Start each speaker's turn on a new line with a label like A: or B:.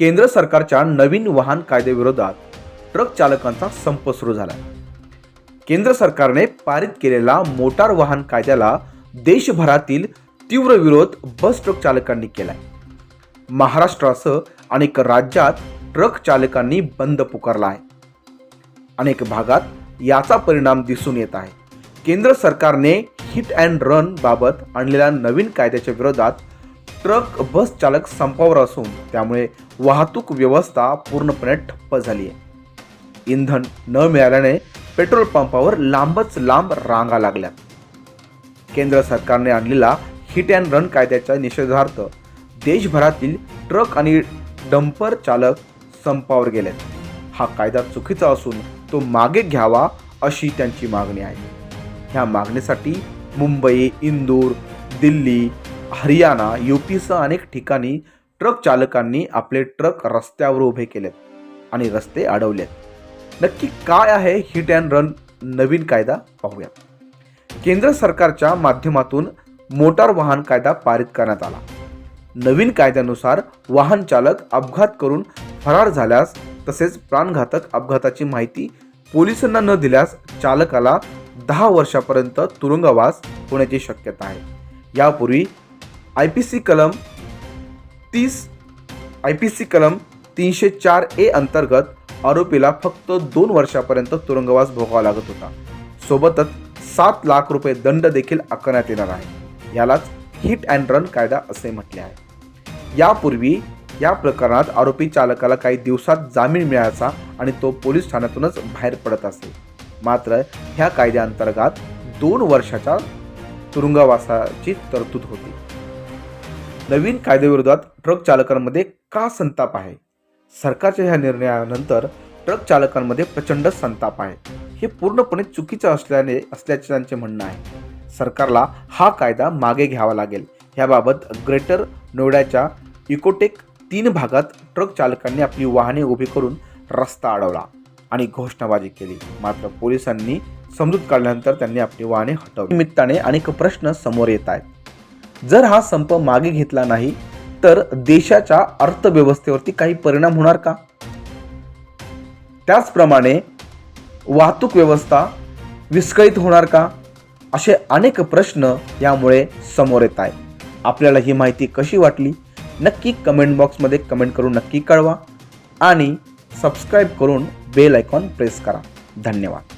A: केंद्र सरकारच्या नवीन वाहन कायद्याविरोधात ट्रक चालकांचा संप सुरू झाला. केंद्र सरकारने पारित केलेला मोटार वाहन कायद्याला देशभरातील तीव्र विरोध बस ट्रक चालकांनी केलाय. महाराष्ट्रासह अनेक राज्यात ट्रक चालकांनी बंद पुकारला आहे अनेक भागात याचा परिणाम दिसून येत आहे. केंद्र सरकारने हिट अँड रन बाबत आणलेल्या नवीन कायद्याच्या विरोधात ट्रक बस चालक संपावर असून त्यामुळे वाहतूक व्यवस्था पूर्णपणे ठप्प झाली आहे. इंधन न मिळाल्याने पेट्रोल पंपावर लांबच लांब रांगा लागल्यात केंद्र सरकारने आणलेला हिट अँड रन कायद्याच्या निषेधार्थ देशभरातील ट्रक आणि डंपर चालक संपावर गेलेत. हा कायदा चुकीचा असून तो मागे घ्यावा अशी त्यांची मागणी आहे. ह्या मागणीसाठी मुंबई इंदूर दिल्ली हरियाणा युपीसह अनेक ठिकाणी ट्रक चालकांनी आपले ट्रक रस्त्यावर उभे केलेत आणि रस्ते अडवलेत. नक्की काय आहे हिट अँड रन? नवीन कायदा पाहूया केंद्र सरकारच्या माध्यमातून मोटार वाहन कायदा पारित करण्यात आला. नवीन कायद्यानुसार वाहन चालक अपघात करून फरार झाल्यास तसेच प्राणघातक अपघाताची माहिती पोलिसांना न दिल्यास चालकाला दहा वर्षापर्यंत तुरुंगवास होण्याची शक्यता आहे. यापूर्वी आय पी सी कलम तीस आय पी सी कलम तीनशे चार ए अंतर्गत आरोपीला फक्त दोन वर्षापर्यंत तुरुंगवास भोगावा लागत होता. सोबतच सात लाख रुपये दंड देखील आकारण्यात येणार आहे. यालाच हिट अँड रन कायदा असे म्हटले आहे. यापूर्वी या प्रकरणात आरोपी चालकाला काही दिवसात जामीन मिळायचा आणि तो पोलीस ठाण्यातूनच बाहेर पडत असे. मात्र ह्या कायद्याअंतर्गत दोन वर्षाच्या तुरुंगवासाची तरतूद होती. नवीन कायद्याविरोधात ट्रक चालकांमध्ये का संताप आहे? सरकारच्या ह्या निर्णयानंतर ट्रक चालकांमध्ये प्रचंड संताप आहे. हे पूर्णपणे चुकीचं असल्याने असल्याचे त्यांचे म्हणणं आहे. सरकारला हा कायदा मागे घ्यावा लागेल. ह्याबाबत ग्रेटर नोएडाच्या इकोटेक तीन भागात ट्रक चालकांनी आपली वाहने उभी करून रस्ता अडवला आणि घोषणाबाजी केली. मात्र पोलिसांनी समजूत काढल्यानंतर त्यांनी आपली वाहने हटवली. निमित्ताने अनेक प्रश्न समोर येत आहेत. जर हा संप मागे घेतला नाही तर देशाच्या अर्थव्यवस्थेवरती काही परिणाम होणार का? त्याचप्रमाणे वाहतूक व्यवस्था विस्कळीत होणार का? असे अनेक प्रश्न यामुळे समोर येत आहेत. आपल्याला ही माहिती कशी वाटली? नक्की कमेंट बॉक्समध्ये कमेंट करून नक्की कळवा आणि सबस्क्राईब करून बेल आयकॉन प्रेस करा. धन्यवाद.